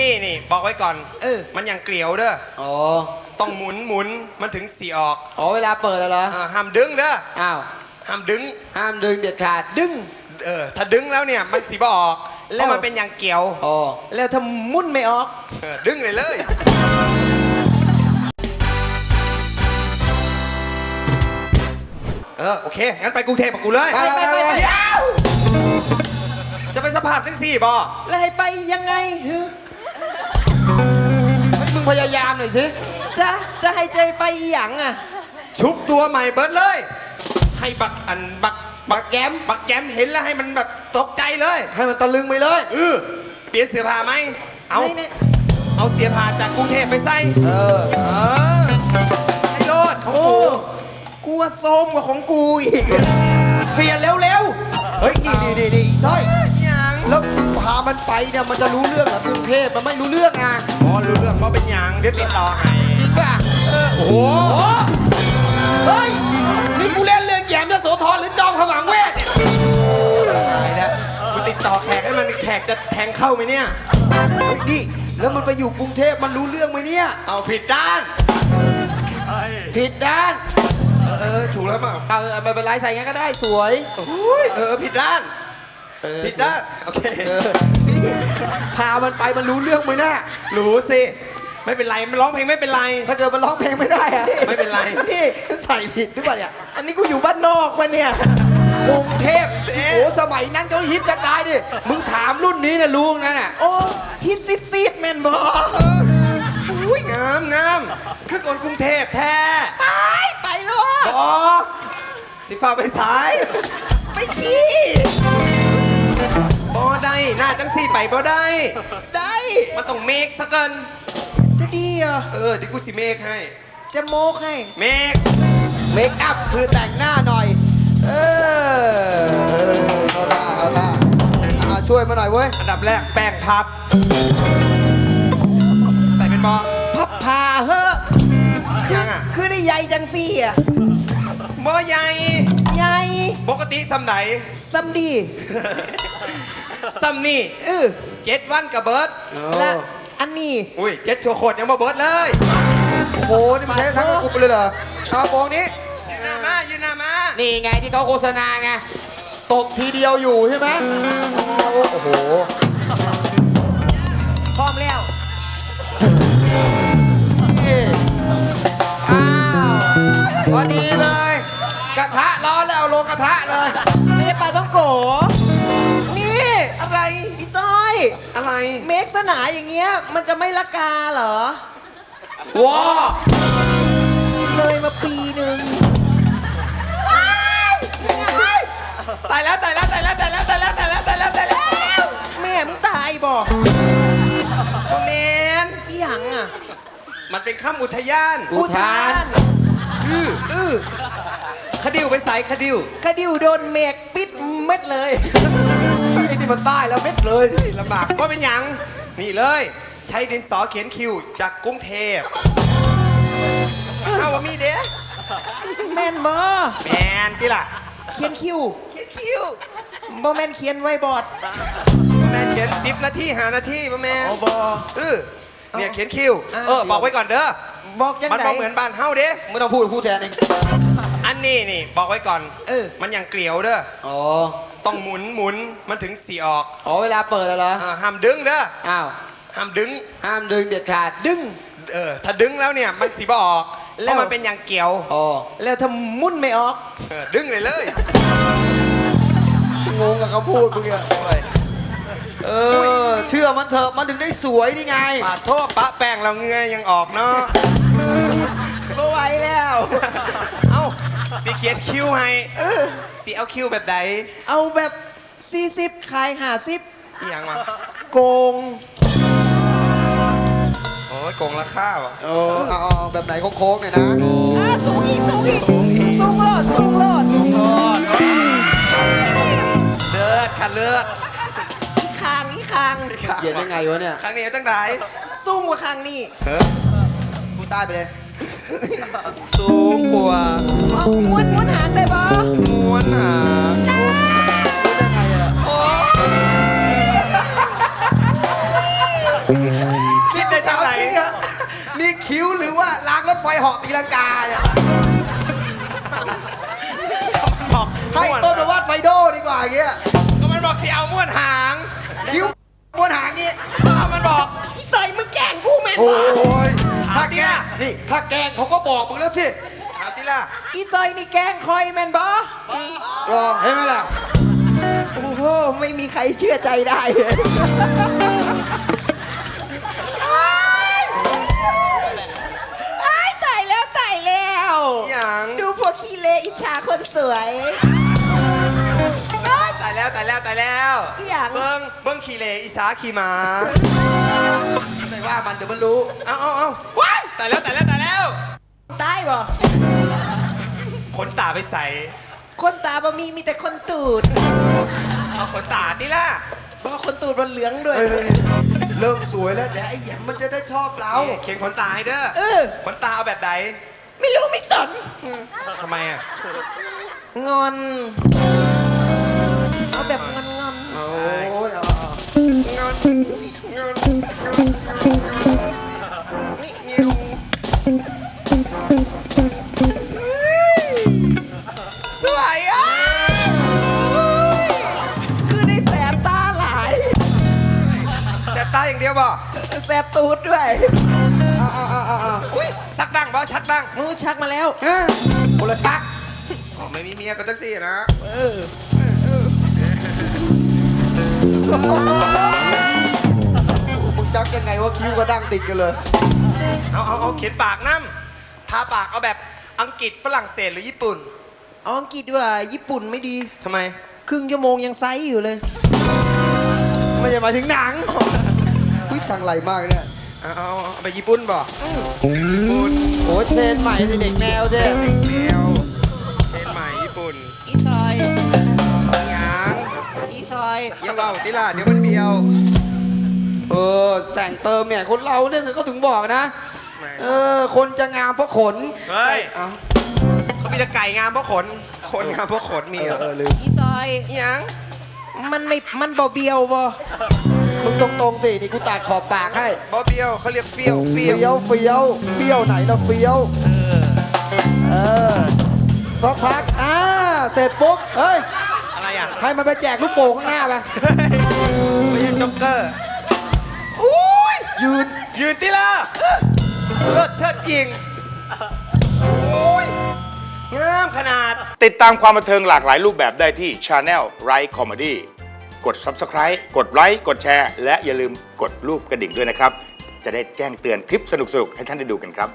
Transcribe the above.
นี้นี่บอกไว้ก่อน เออ มันยังเกลียวเด้อ อ๋อ ต้องหมุนหมุนมันถึงสีออกอ๋อเวลาเปิดแล้วเหรอ อ่าห้ามดึงเด้อ อ้าว ห้ามดึง ห้ามดึงเด็ดขาด ดึง เออ ถ้าดึงแล้วเนี่ยมันสีบออกแล้เพวราะมันเป็นอย่างเกี่ยว อ๋อ แล้วถ้ามุ่นไม่ออก เออ ดึงเลยเลย เออ โอเค งั้นไปกรุงเทพกับกูเลยไปไปไปไป เดี๋ยวจะเป็นสภาพจังสี่บอแล้วให้ไปยังไงฮึเฮ้ยมึ งพยายามหน่อยสิ จะจะให้ใจไปอีหยังอะ ชุบตัวใหม่เบิร์ดเลย ให้บักอันบักบักแก้มบักแกมเห็นแล้วให้มันแบบตกใจเลย ให้มันตะลึงไปเลยเออเปลี่ยนเสื้อผ้าไหม เอาไม่เนี่ยเอาเสื้อผ้าจากกรุงเทพไปใส่ เออ เออให้โลดของโอ้กูกูว่าโซมกว่าของกูอีก เปลี่ยนเร็วๆ เฮ้ย นี่นี่นี่นี่สร้อยยัง แล้วพามันไปเนี่ยมันจะรู้เรื่องเหรอกรุงเทพมันไม่รู้เรื่องอะอ๋อรู้เรื่องว่าเป็นหยังเดี๋ยวติดต่อให้ จริงป่ะโอ้โห เฮ้ย นี่กูเล่นเรื่องแยมยโสธรหรือจอมขมังเวทเนี่ยตายแล้วกูติดต่อแขกให้มันแขกจะแทงเข้าไหมเนี่ย เฮ้ยนี่แล้วมันไปอยู่กรุงเทพมันรู้เรื่องไหมเนี่ย เอาผิดด้าน ผิดด้าน เออเออถูกแล้วเปล่าเอาเอาไม่เป็นไรใส่งั้นก็ได้สวย อุ้ยเออผิดด้านเออ ผิดด้านโอเคเออนี่พามันไปมันรู้เรื่องไหมเนี่ยรู้สิไม่เป็นไรมันร้องเพลงไม่เป็นไร ถ้าเกิดมันร้องเพลงไม่ได้อะไม่เป็นไรนี่ใส่ผิดหรือเปล่าเนี่ยอันนี้กูอยู่บ้านนอกวะเนี่ยกรุงเทพโอ้โหสมัยนั้นเขาฮิตจะตายดิมึงถามรุ่นนี้นะรู้นั่นน่ะโอ้ฮิตซิดซีดแมนบออุ้ยงามงามคือคนกรุงเทพแท้ไปไปเลยบอสิฟ้าไปสายไปขี้บอได้ หน้าจังสี่ไปบอได้ ได้มันต้องเมคซะเกิน จะดีเหรอเออเดิกูสิเมคให้ จะโมกให้เมคเมคอัพคือแต่งหน้าหน่อยเออเออเอาละเอาละอ่าช่วยมาหน่อยเว้ย อันดับแรกแป้งพับ ใส่เป็นบอพับพาเฮ้อะยังอะคือได้ใหญ่จังซี่อะบอใหญ่ ใหญ่ ปกติสำไหนซัมดี ซัมนี่เออเจ็ดวันกับเบิร์ดและอันนี้อุ้ยเจ็ดโชว์โคตรยังมาเบิร์ดเลยโอ้โหนี่มันใช้ทั้งกระปุกเลยเหรอเอาโปรงนี้ยืนหน้ามายืนหน้ามานี่ไงที่เขาโฆษณาไงตกทีเดียวอยู่ใช่ไหมโอ้โหพร้อมแล้วนี่อ้าวพอดีเลย กระทะร้อนแล้วลงกระทะเลย เมคสนาอย่างเงี้ย มันจะไม่ละกาเหรอ ว้าเลยมาปีหนึ่งตายแล้วตายแล้วตายแล้วตายแล้วตายแล้วตายแล้วตายแล้วตายแล้วแม่มึงตายบอกโอเมนอีหยังอะ มันเป็นข้ามอุทยานอุทาน อืออือคดิวไปใส่คดิวคดิวโดนเมกปิดเม็ดเลย ไอ้นี่มันใต้แล้วเม็ดเลยเฮ้ยลำบากว่าเป็นหยัง นี่เลย ใช้ดินสอเขียนคิวจากกรุงเทพเอาว่ามีเด้แม่นบอแมนที่ล่ะ เขียนคิวเขียนคิวบอแม่นเขียนไว้บอร์ดแมนเขียนสิบนาทีหานาทีป่ะแมนอ๋อบอเออเนี่ยเขียนคิวอ่าเออ บอกไว้ก่อนเด้อ บอกยังมันไงบอกเหมือนบ้านเฮาเด้ไม่ต้องพูดพูดแทนเองอันนี้นี่ บอกไว้ก่อน เออ มันยังเกลียวเด้อ อ๋อ ต้องหมุนหมุนมันถึงสีออกอ๋อเวลาเปิดแล้วเหรออ่าห้ามดึงเด้ออ้าวห้ามดึงห้ามดึงเด็ดขาดดึง เออถ้าดึงแล้วเนี่ยมันสีบออกเพแล้วราะมันเป็นอย่างเกี่ยวอ๋อแล้วถ้ามุ่นไม่ออกเออดึงเลยเลยงงกับเขาพูดมึงอะเออเชื่อมันเถอะมันถึงได้สวยนี่ไงปาดโทษปะแป้งเราเงยยังออกเนาะ ก็ไหวแล้วเอ้า สีเขียนคิวให้สีเอาคิวแบบใดเอาแบบ40ขายอหย่างวะ50โกง โอ้ยโกงราคาวะเออเอาเอาเอาแบบไหนโค้งๆหน่อยนะอะสูงอีกสูงอีกสูงโลดสูงโลดโทษเลือดขัดเลือดอีกคางอีกคางเขียนยังไงวะเนี่ย ครั้งนี้ตั้งไหนสูงกว่าคางนี่พูดใต้ไปเลย สูงกว่าเอาม้วนมวนหางได้ปะม้วนหางโอ้คิดในทางไหนนี่คิ้วหรือว่าล้างรถไฟหอกตีลังกาเนี่ยบอกให้ต้นมาวาดไฟโดดีกว่าเงี้ยก็มันบอกสิเอาม้วนหาง คิ้วม้วนหางนี่ก็มันบอกที่ใส่มึงแกงกูแม่นโอ้ย ถาถ้ามดิแกล้ล่ะงนี่ถ้าแกล้งเขาก็บอกมึงแล้วสิถามติล่ะอีซอยนี่แกล้งคอยแม่นบ่รอเห็นไหมล่ะ โอ้โห ไม่มีใครเชื่อใจได้เลยอ้ายตายแล้วตายแล้วอย่างดูพวกขี้เลอิจฉาคนสวย ตายแล้วตายแล้วตายแล้วอีหยัง เบิ้งเบิ้งขี่เลอีสาขี่ม้าไม่ ว่ามันเดี๋ยวมันรู้ เอาเอาเอาว้ายตายแล้วตายแล้วตายแล้ว ตายบ่ขนตาไปใส่ คนตาบ่มีมีแต่คนตูดเอาขนตาติล่ะบ่คนตูดมันเหลืองด้วย เอ้ยเริ่มสวยแล้วเดี๋ยวไอ้แหยมมันจะได้ชอบเรานี่เขียนขนตาให้เด้อเออ ขนตาเอาแบบไหนไม่รู้ไม่สน ทำไมอะงอน เอาแบบงอนงอน โอ้ยเอาเงินเงิน นิ้วสวยอะคือได้แสบตาหลาย แสบตาอย่างเดียวบ่แสบตูดด้วยเอาเอาเอาเอาเอาอุ้ยชักดังบ่ชักดังมือชักมาแล้ว ฮะคนละชักอ๋อไม่มีเมียก็จักซี่นะ เออมึง ชักยังไงว่าคิ้วกระดั้งติดกันเลย เอาเอาเอาเขียนปากน้ำทาปากเอาแบบอังกฤษฝรั่งเศสหรือญี่ปุ่น เอาอังกฤษด้วยญี่ปุ่นไม่ดี ทำไม ครึ่งชั่วโมงยังไซส์อยู่เลย ไม่ใช่หมายถึงหนังอุ้ยทางไหลมากเนี่ยเอาเอาเอาไปญี่ปุ่นบ่ญี่ปุ่นโอ้ยเทรนใหม่ในเด็กแนวเจ้แนวเป็นใหม่ญี่ปุ่นอีซอยยางอีซอยอย่าเบาติล่ะเดี๋ยวมันเบี้ยว เออแต่งเติมเนี่ยคนเราเนี่ยเขาถึงบอกนะแหมเออ คนจะงามเพราะขนเฮ้ย เอาเขามีแต่ไก่งามเพราะขน คนงามเพราะขนมีเอเหรออเออลืมอีซอยยางมันไม่ มันบ่เบียวบ่มึงตรงๆสินี่กูตัดขอบปากให้บ่เบี้ยวเขาเรียกเฟี้ยวเฟี้เฟี้ยยววเฟี้ยวเฟี้ยวไหนละเฟี้ยวเออสักพักอ่าเสร็จปุ๊บเฮ้ย อะไรอะให้มันไปแจกลูกโป่งข้างหน้าไป ไม่ใช่จ็อกเกอร์อุ้ ยืน ยืนติล่ะเลิศเชิดจริงงามขนาด ติดตามความบันเทิงหลากหลายรูปแบบได้ที่ Channel Right Comedy กด Subscribe กดไลค์กดแชร์ และอย่าลืมกดรูปกระดิ่งด้วยนะครับ จะได้แจ้งเตือนคลิปสนุกๆ ให้ท่านได้ดูกันครับ